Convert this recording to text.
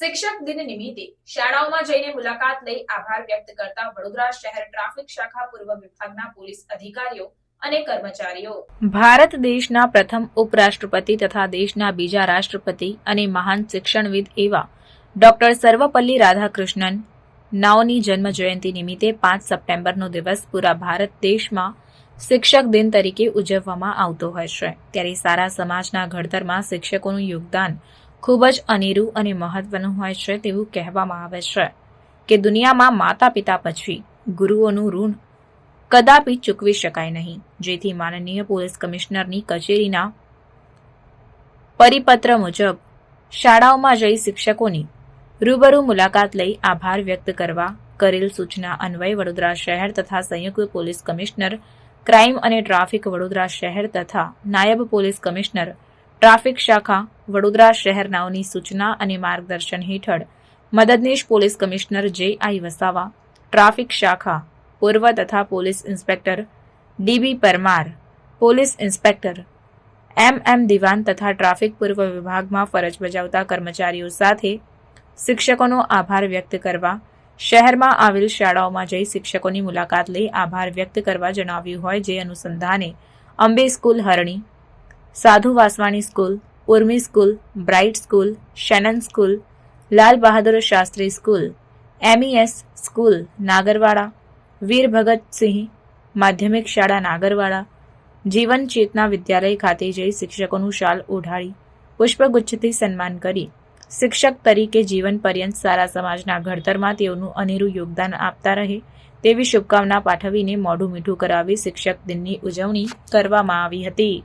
શિક્ષક દિન નિમિત્તે શાળાઓમાં જઈને મુલાકાત લઈ આભાર વ્યક્ત કરતા વડોદરા શહેર ટ્રાફિક શાખા પૂર્વ વિભાગના પોલીસ અધિકારીઓ અને કર્મચારીઓ. ભારત દેશના પ્રથમ ઉપરાષ્ટ્રપતિ તથા દેશના બીજા રાષ્ટ્રપતિ અને મહાન શિક્ષણવિદ એવા ડોક્ટર સર્વપલ્લી રાધાકૃષ્ણન નાઓની જન્મ જયંતિ નિમિત્તે પાંચ સપ્ટેમ્બરનો દિવસ પૂરા ભારત દેશમાં શિક્ષક દિન તરીકે ઉજવવામાં આવતો હોય છે. ત્યારે સારા સમાજના ઘડતરમાં શિક્ષકોનું યોગદાન ખૂબ જ અનેરું અને મહત્વનું હોય છે તેવું કહેવામાં આવે છે કે દુનિયામાં માતા પિતા પછી ગુરુઓનું ઋણ કદાપી ચૂકવી શકાય નહીં. જેથી માનનીય પોલીસ કમિશનરની કચેરીના પરિપત્ર મુજબ શાળાઓમાં જઈ શિક્ષકોની રૂબરૂ મુલાકાત લઈ આભાર વ્યક્ત કરવા કરેલ સૂચના અન્વયે વડોદરા શહેર તથા સંયુક્ત પોલીસ કમિશનર, ક્રાઇમ અને ટ્રાફિક વડોદરા શહેર તથા નાયબ પોલીસ કમિશનર ટ્રાફિક શાખા, વડોદરા શહેરનાઓની સૂચના અને માર્ગદર્શન હેઠળ મદદનીશ પોલીસ કમિશનર જે આઈ વસાવા, ટ્રાફિક શાખા, પૂર્વ તથા police inspector DB Parmar, police inspector M M Diwan તથા ટ્રાફિક પૂર્વ વિભાગમાં ફરજ બજાવતા કર્મચારીઓ સાથે શિક્ષકોનો આભાર વ્યક્ત કરવા, શહેરમાં આવેલ શાળાઓમાં જઈ શિક્ષકોની મુલાકાત લઈ આભાર વ્યક્ત કરવા જણાવ્યું હોય, જે અનુસંધાને Ambe school Harni Sadhu Vaswani school, Urmi school, bright school, Shannon school, Lal Bahadur Shastri school MES school, Nagarwada, Veer Bhagat Singh માધ્યમિક શાળા, નાગરવાડા, જીવન ચેતના વિદ્યાલય ખાતે જઈ શિક્ષકોનું શાલ ઓઢાળી પુષ્પગુચ્છથી સન્માન કરી. શિક્ષક તરીકે જીવન પર્યંત સારા સમાજના ઘડતરમાં તેઓનું અનેરું યોગદાન આપતા રહે, તેવી શુભકામના પાઠવીને મોઢું મીઠું કરાવી શિક્ષક દિનની ઉજવણી કરવામાં આવી હતી.